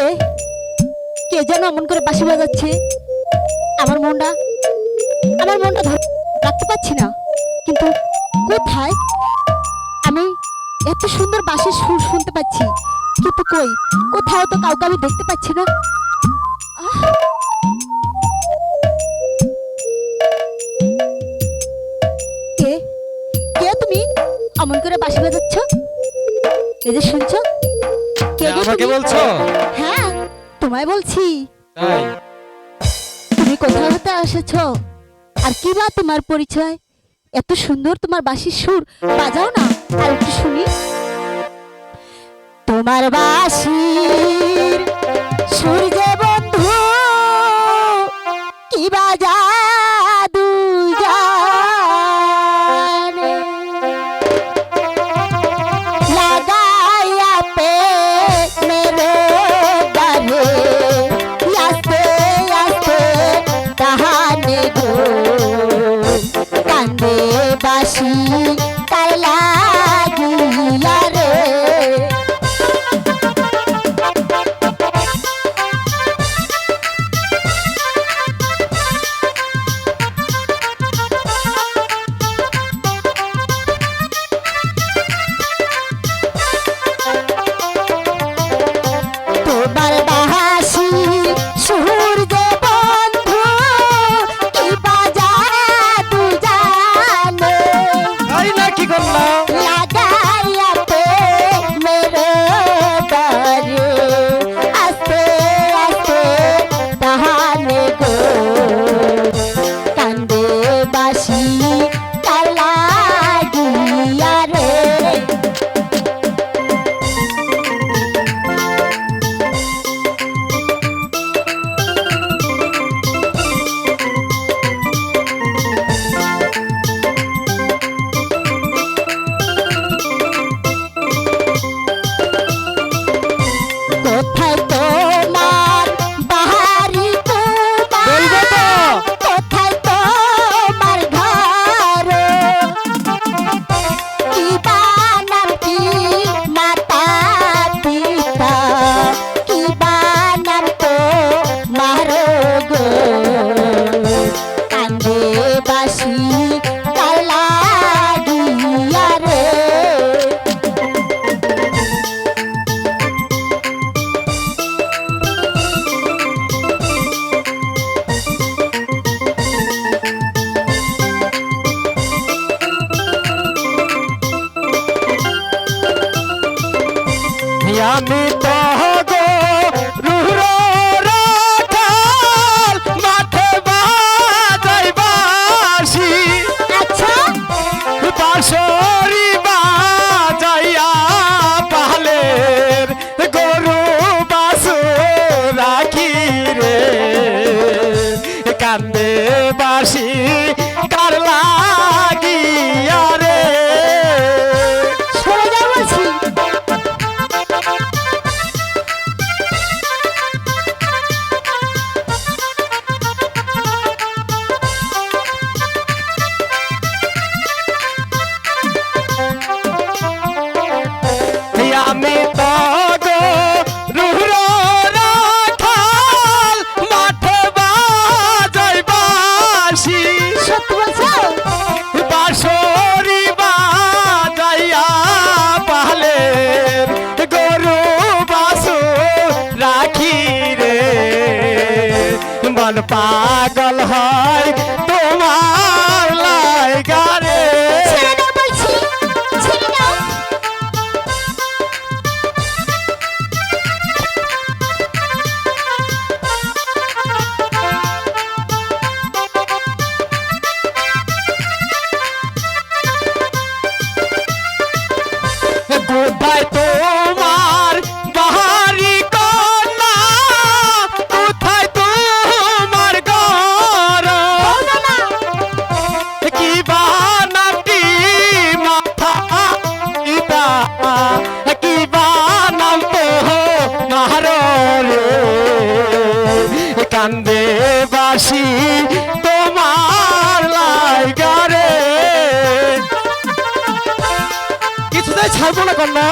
কে কে যেন এমন করে বাঁশি বাজাচ্ছে? আমার মনটা আমার মনটা রাখতে পারছি না। কিন্তু কোথায়? আমি এত সুন্দর বাঁশির সুর শুনতে পাচ্ছি কিন্তু কই? কোথাও তো কাউকে আমি দেখতে পাচ্ছি না! কে? কে তুমি? অমন করে বাঁশি বাজাচ্ছ? এই যে শুনছো? কে আমাকে বলছো? হ্যাঁ? তোমায় বলছি। তাই? তুমি কোথা হতে এসেছ আর কি বা তোমার পরিচয়? এত সুন্দর তোমার বাঁশির সুর। বাজাও না আর একটু শুনি। তোমার বাঁশির সুর যে বন্ধু কি বাজা বাসি কান্দে বাসি মন পাগল কান্দে তোমার লাইগারে। কিছুতেই ছাড়বো না কন্যা।